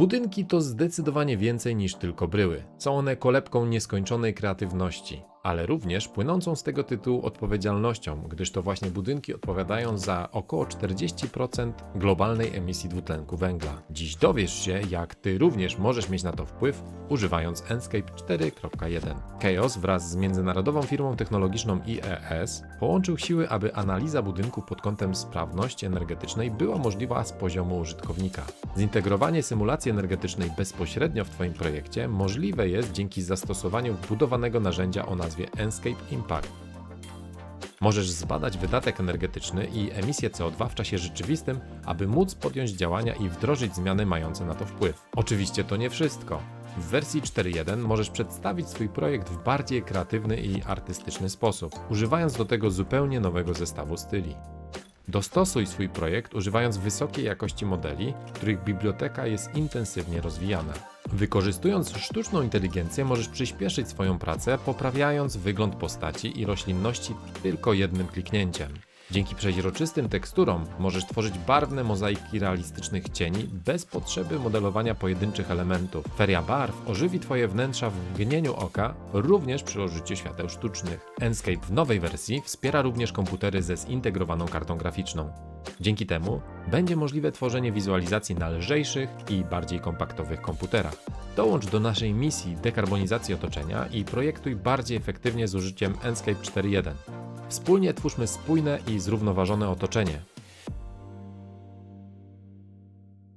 Budynki to zdecydowanie więcej niż tylko bryły. Są one kolebką nieskończonej kreatywności, ale również płynącą z tego tytułu odpowiedzialnością, gdyż to właśnie budynki odpowiadają za około 40% globalnej emisji dwutlenku węgla. Dziś dowiesz się, jak ty również możesz mieć na to wpływ, używając Enscape 4.1. Chaos wraz z międzynarodową firmą technologiczną IES połączył siły, aby analiza budynku pod kątem sprawności energetycznej była możliwa z poziomu użytkownika. Zintegrowanie symulacji energetycznej bezpośrednio w Twoim projekcie możliwe jest dzięki zastosowaniu wbudowanego narzędzia o nazwie Enscape Impact. Możesz zbadać wydatek energetyczny i emisję CO2 w czasie rzeczywistym, aby móc podjąć działania i wdrożyć zmiany mające na to wpływ. Oczywiście to nie wszystko. W wersji 4.1 możesz przedstawić swój projekt w bardziej kreatywny i artystyczny sposób, używając do tego zupełnie nowego zestawu styli. Dostosuj swój projekt używając wysokiej jakości modeli, których biblioteka jest intensywnie rozwijana. Wykorzystując sztuczną inteligencję możesz przyspieszyć swoją pracę, poprawiając wygląd postaci i roślinności tylko jednym kliknięciem. Dzięki przeźroczystym teksturom możesz tworzyć barwne mozaiki realistycznych cieni bez potrzeby modelowania pojedynczych elementów. Feria barw ożywi Twoje wnętrza w mgnieniu oka, również przy użyciu świateł sztucznych. Enscape w nowej wersji wspiera również komputery ze zintegrowaną kartą graficzną. Dzięki temu będzie możliwe tworzenie wizualizacji na lżejszych i bardziej kompaktowych komputerach. Dołącz do naszej misji dekarbonizacji otoczenia i projektuj bardziej efektywnie z użyciem Enscape 4.1. Wspólnie twórzmy spójne i zrównoważone otoczenie,